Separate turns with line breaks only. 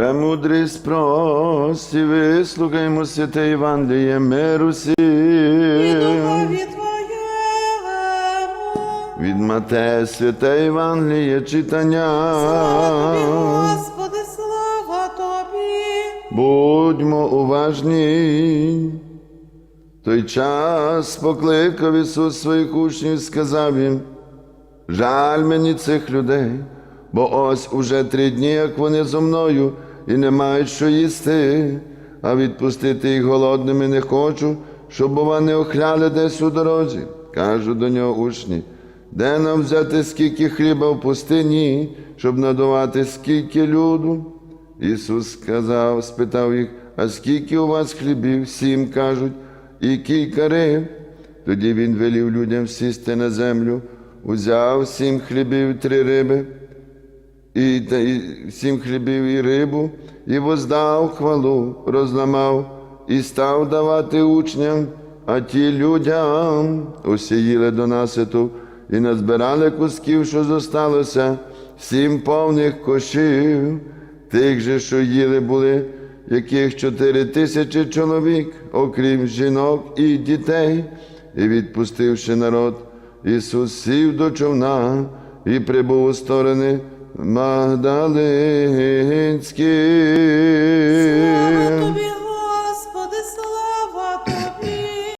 Премудрість прості, вислухаймо святе Євангеліє миру
І
всім.
духові Твоєму.
Від Матея святе Євангеліє читання.
Слава тобі, Господи, слава Тобі.
Будьмо уважні. Той час покликав Ісус своїх учнів і сказав їм, жаль мені цих людей, бо ось уже три дні, як вони зо мною, і не мають що їсти, а відпустити їх голодними не хочу, щоб бува не охляли десь у дорозі. Кажу до нього учні, де нам взяти скільки хліба в пустині, щоб надувати скільки люду? Ісус сказав, спитав їх, а скільки у вас хлібів? Сім кажуть, і кілька риб. Тоді він велів людям сісти на землю, узяв сім хлібів, три риби, і, та, і сім хлібів і рибу, і воздав хвалу, розламав і став давати учням, а ті людям усі їли до наситу і назбирали кусків, що зосталося, сім повних кошів, тих же, що їли були, яких чотири тисячі чоловік, окрім жінок і дітей, і відпустивши народ, Ісус сів до човна і прибув у сторони
Тобі,